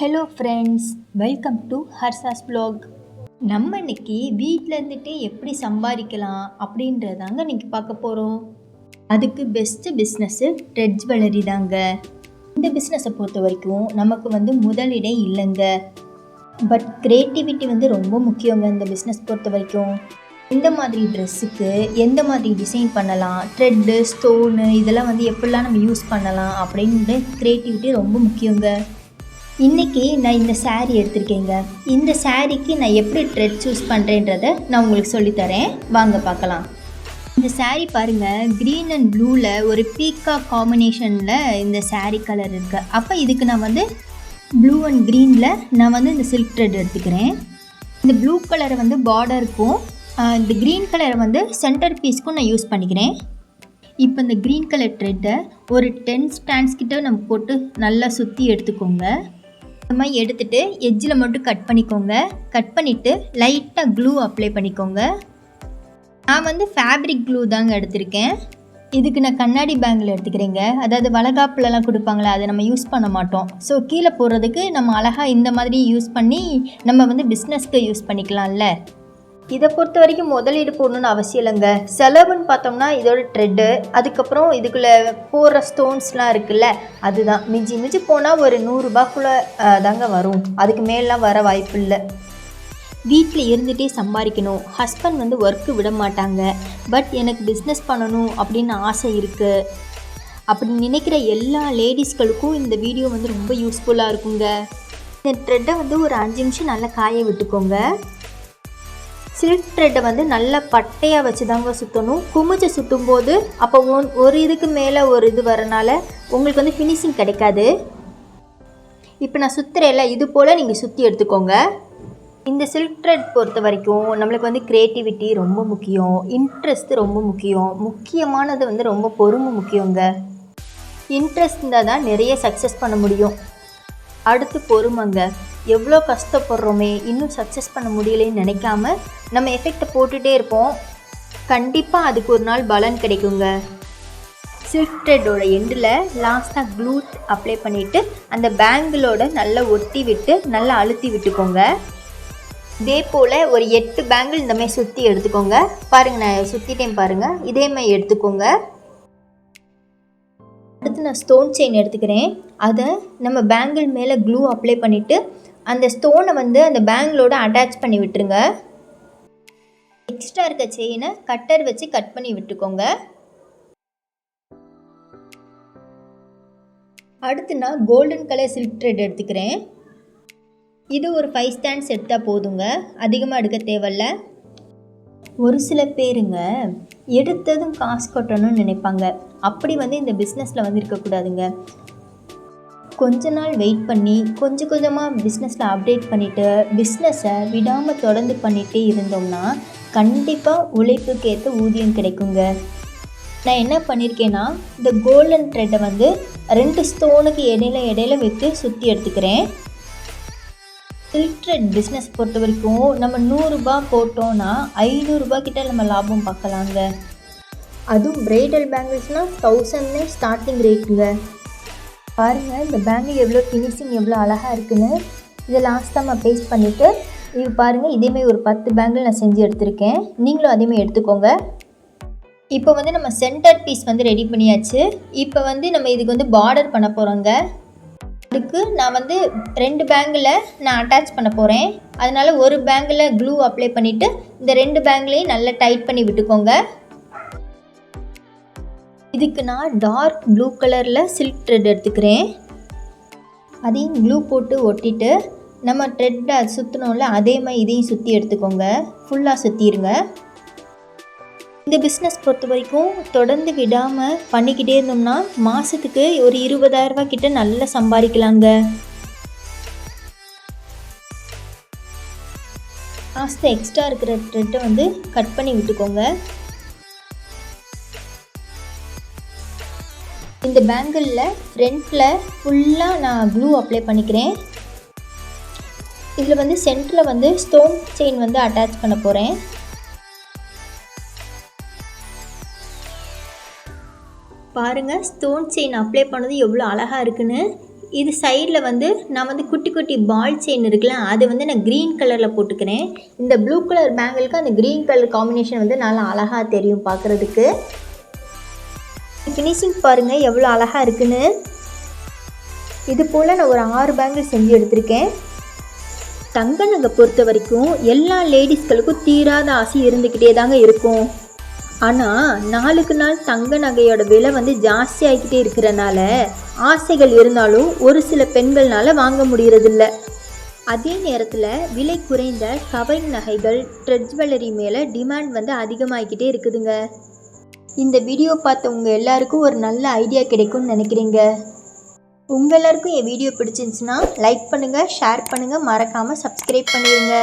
Hello friends welcome to Harsha's blog நம்ம இன்னைக்கு வீட்டில் இருந்துகிட்டே எப்படி சம்பாதிக்கலாம் அப்படின்றதாங்க இன்னைக்கு பார்க்க போகிறோம் அதுக்கு பெஸ்ட்டு பிஸ்னஸ்ஸு ட்ரெட் ஜுவல்லரி தாங்க. இந்த பிஸ்னஸை பொறுத்த வரைக்கும் நமக்கு வந்து முதலிடை இல்லைங்க. பட் க்ரியேட்டிவிட்டி வந்து ரொம்ப முக்கியங்க இந்த பிஸ்னஸ் பொறுத்த வரைக்கும். எந்த மாதிரி ட்ரெஸ்ஸுக்கு எந்த மாதிரி டிசைன் பண்ணலாம்? த்ரெட்டு ஸ்டோனு இதெல்லாம் வந்து எப்படிலாம் நம்ம யூஸ் பண்ணலாம்? அப்படின்ட்டு க்ரியேட்டிவிட்டி ரொம்ப முக்கியங்க. இன்றைக்கி நான் இந்த saree எடுத்திருக்கேங்க. இந்த சாரீக்கு நான் எப்படி ட்ரெட் சூஸ் பண்ணுறேன்றதை நான் உங்களுக்கு சொல்லித்தரேன். வாங்க பார்க்கலாம். இந்த சாரீ பாருங்கள் க்ரீன் அண்ட் ப்ளூவில் ஒரு பீக்கா காம்பினேஷனில் இந்த சாரீ கலர் இருக்குது அப்போ இதுக்கு நான் வந்து ப்ளூ அண்ட் க்ரீனில் நான் வந்து இந்த சில்க் த்ரெட் எடுத்துக்கிறேன். இந்த ப்ளூ கலரை வந்து பார்டருக்கும் இந்த க்ரீன் கலரை வந்து சென்டர் பீஸ்க்கும் நான் யூஸ் பண்ணிக்கிறேன். இப்போ இந்த க்ரீன் கலர் த்ரெட்டை ஒரு டென் ஸ்டாண்ட்ஸ் கிட்ட நம்ம போட்டு நல்லா சுற்றி எடுத்துக்கோங்க. இந்த மாதிரி எடுத்துட்டு எட்ஜில் மட்டும் கட் பண்ணிக்கோங்க. கட் பண்ணிவிட்டு லைட்டாக க்ளூ அப்ளை பண்ணிக்கோங்க. நான் வந்து ஃபேப்ரிக் க்ளூ தாங்க எடுத்திருக்கேன். இதுக்கு நான் கண்ணாடி பேங்கில் எடுத்துக்கிறேங்க. அதாவது வளகாப்புலலாம் கொடுப்பாங்களே அதை நம்ம யூஸ் பண்ண மாட்டோம். ஸோ கீழே போடுறதுக்கு நம்ம அழகாக இந்த மாதிரி யூஸ் பண்ணி நம்ம வந்து பிஸ்னஸ்க்கு யூஸ் பண்ணிக்கலாம்ல. இதை பொறுத்த வரைக்கும் முதலீடு போடணும்னு அவசியம் இல்லைங்க. செலவுன்னு பார்த்தோம்னா இதோட ட்ரெட்டு அதுக்கப்புறம் இதுக்குள்ளே போடுற ஸ்டோன்ஸ்லாம் இருக்குல்ல அதுதான். மிஞ்சி மிஞ்சி போனால் ஒரு நூறுரூபாக்குள்ளே தாங்க வரும். அதுக்கு மேலாம் வர வாய்ப்பு இல்லை. வீட்டில் இருந்துகிட்டே சம்பாதிக்கணும். ஹஸ்பண்ட் வந்து ஒர்க்கு விட மாட்டாங்க. பட் எனக்கு பிஸ்னஸ் பண்ணணும் அப்படின்னு ஆசை இருக்குது அப்படி நினைக்கிற எல்லா லேடிஸ்களுக்கும் இந்த வீடியோ வந்து ரொம்ப யூஸ்ஃபுல்லாக இருக்குங்க. இந்த த்ரெட்டை வந்து ஒரு அஞ்சு நிமிஷம் நல்லா காய விட்டுக்கோங்க. சில்க் த்ரெட்டை வந்து நல்லா பட்டையாக வச்சு தாங்க சுற்றணும் குமிச்சு சுற்றும் போது அப்போ ஒன் ஒரு இதுக்கு மேலே ஒரு இது வரனால உங்களுக்கு வந்து ஃபினிஷிங் கிடைக்காது. இப்போ நான் சுற்றுறேன்ல இது போல் நீங்கள் சுற்றி எடுத்துக்கோங்க. இந்த சில்க் த்ரெட் பொறுத்த வரைக்கும் நம்மளுக்கு வந்து க்ரியேட்டிவிட்டி ரொம்ப முக்கியம். இன்ட்ரெஸ்ட் ரொம்ப முக்கியம். முக்கியமானது வந்து ரொம்ப பொறுமை முக்கியங்க. இன்ட்ரெஸ்ட் இருந்தால் தான் நிறைய சக்ஸஸ் பண்ண முடியும். அடுத்து பொறுமைங்க. எவ்வளோ கஷ்டப்படுறோமே இன்னும் சக்ஸஸ் பண்ண முடியலன்னு நினைக்காம நம்ம எஃபெக்டை போட்டுகிட்டே இருப்போம். கண்டிப்பாக அதுக்கு ஒரு நாள் பலன் கிடைக்குங்க. சில்க் எண்டில் லாஸ்ட்டாக க்ளூத் அப்ளை பண்ணிவிட்டு அந்த பேங்கிளோட நல்லா ஒட்டி விட்டு நல்லா அழுத்தி விட்டுக்கோங்க. இதே போல் ஒரு எட்டு பேங்கிள் இந்த மாதிரி சுற்றி எடுத்துக்கோங்க. பாருங்கள் நான் சுற்றிட்டேன் பாருங்கள் இதே மாதிரி எடுத்துக்கோங்க. அடுத்து நான் ஸ்டோன் செயின் எடுத்துக்கிறேன். அதை நம்ம பேங்கிள் மேலே க்ளூ அப்ளை பண்ணிவிட்டு அந்த ஸ்டோனை வந்து அந்த பேங்கிளோட அட்டாச் பண்ணி விட்டுருங்க. எக்ஸ்ட்ரா இருக்க செயினை கட்டர் வச்சு கட் பண்ணி விட்டுக்கோங்க. அடுத்து நான் கோல்டன் கலர் சில்க் த்ரெட் எடுத்துக்கிறேன். இது ஒரு ஃபைவ் ஸ்டாண்ட்ஸ் எடுத்தால் போதுங்க. அதிகமாக எடுக்க தேவையில்ல. ஒரு சில பேருங்க எடுத்ததும் காசு கட்டணும்னு நினைப்பாங்க. அப்படி வந்து இந்த பிஸ்னஸில் வந்து இருக்கக்கூடாதுங்க. கொஞ்ச நாள் வெயிட் பண்ணி கொஞ்சம் கொஞ்சமாக பிஸ்னஸில் அப்டேட் பண்ணிவிட்டு பிஸ்னஸை விடாமல் தொடர்ந்து பண்ணிகிட்டே இருந்தோம்னா கண்டிப்பாக உழைப்புக்கு ஏற்ற ஊதியம் கிடைக்குங்க. நான் என்ன பண்ணியிருக்கேன்னா இந்த கோல்டன் த்ரெட்டை வந்து ரெண்டு ஸ்டோனுக்கு இடையில இடையில வைத்து சுற்றி எடுத்துக்கிறேன். சில்க் த்ரெட் பிஸ்னஸ் பொறுத்த வரைக்கும் நம்ம நூறுரூபா போட்டோன்னா ஐநூறுரூபா கிட்ட நம்ம லாபம் பார்க்கலாங்க. அதுவும் பிரைடல் பேங்கிள்ஸ்னால் தௌசண்ட்னே ஸ்டார்டிங் ரேட்டுங்க பாருங்கள் இந்த பேங்கிள் எவ்வளோ ஃபினிஷிங் எவ்வளோ அழகாக இருக்குன்னு. இதை லாஸ்ட்டாக நம்ம பேஸ்ட் பண்ணிவிட்டு இது பாருங்கள் இதேமாதிரி ஒரு பத்து பேங்கிள் நான் செஞ்சு எடுத்திருக்கேன். நீங்களும் அதேமாதிரி எடுத்துக்கோங்க. இப்போ வந்து நம்ம சென்டர் பீஸ் வந்து ரெடி பண்ணியாச்சு. இப்போ வந்து நம்ம இதுக்கு வந்து பார்டர் பண்ண போகிறோங்க அதுக்கு நான் வந்து ரெண்டு பேங்கில் நான் அட்டாச் பண்ண போகிறேன் அதனால ஒரு பேங்கில் க்ளூ அப்ளை பண்ணிவிட்டு இந்த ரெண்டு பேங்க்லேயும் நல்லா டைட் பண்ணி விட்டுக்கோங்க. இதுக்கு நான் டார்க் ப்ளூ கலரில் சில்க் த்ரெட் எடுத்துக்கிறேன். அதையும் க்ளூ போட்டு ஒட்டிட்டு நம்ம த்ரெட்டை சுற்றணும்ல அதே மாதிரி இதையும் சுற்றி எடுத்துக்கோங்க. ஃபுல்லாக சுற்றிடுங்க இந்த பிஸ்னஸ் பொறுத்த வரைக்கும் தொடர்ந்து விடாமல் பண்ணிக்கிட்டே இருந்தோம்னா மாதத்துக்கு ஒரு இருபதாயிரரூபா கிட்ட நல்லா சம்பாதிக்கலாங்க. லாஸ்ட்டு எக்ஸ்ட்ரா இருக்கிற த்ரெட்டை வந்து கட் பண்ணி விட்டுக்கோங்க. இந்த பேங்கிளில் ஃப்ரண்ட்டில் ஃபுல்லாக நான் க்ளூ அப்ளை பண்ணிக்கிறேன். இதில் வந்து சென்டரில் வந்து ஸ்டோன் செயின் வந்து அட்டாச் பண்ண போகிறேன் பாருங்கள் ஸ்டோன் செயின் அப்ளை பண்ணது எவ்வளோ அழகாக இருக்குன்னு. இது சைடில் வந்து நான் வந்து குட்டி குட்டி பால் செயின் இருக்குல்ல அது வந்து நான் க்ரீன் கலரில் போட்டுக்கிறேன். இந்த ப்ளூ கலர் பேங்கிளுக்கு அந்த க்ரீன் கலர் காம்பினேஷன் வந்து நல்லா அழகாக தெரியும் பார்க்குறதுக்கு ஃபினிஷிங் பாருங்கள் எவ்வளோ அழகாக இருக்குன்னு. இது போல் நான் ஒரு ஆறு பேங்கிள் செஞ்சு எடுத்திருக்கேன். தங்க நகை பொறுத்த வரைக்கும் எல்லா லேடிஸ்களுக்கும் தீராத ஆசை இருந்துக்கிட்டே தாங்க இருக்கும். ஆனால் நாளுக்கு நாள் தங்க நகையோட விலை வந்து ஜாஸ்தி ஆகிக்கிட்டே இருக்கிறனால ஆசைகள் இருந்தாலும் ஒரு சில பெண்கள்னால வாங்க முடியறதில்ல. அதே நேரத்தில் விலை குறைந்த கவரிங் நகைகள் ட்ரெட் ஜுவல்லரி மேலே டிமாண்ட் வந்து அதிகமாகிக்கிட்டே இருக்குதுங்க. இந்த வீடியோ பார்த்த உங்கள் எல்லாருக்கும் ஒரு நல்ல ஐடியா கிடைக்கும்னு நினைக்கிறீங்க. உங்கள் எல்லாருக்கும் என் வீடியோ பிடிச்சிருந்துச்சுன்னா லைக் பண்ணுங்கள் ஷேர் பண்ணுங்கள் மறக்காமல் சப்ஸ்கிரைப் பண்ணிடுங்க.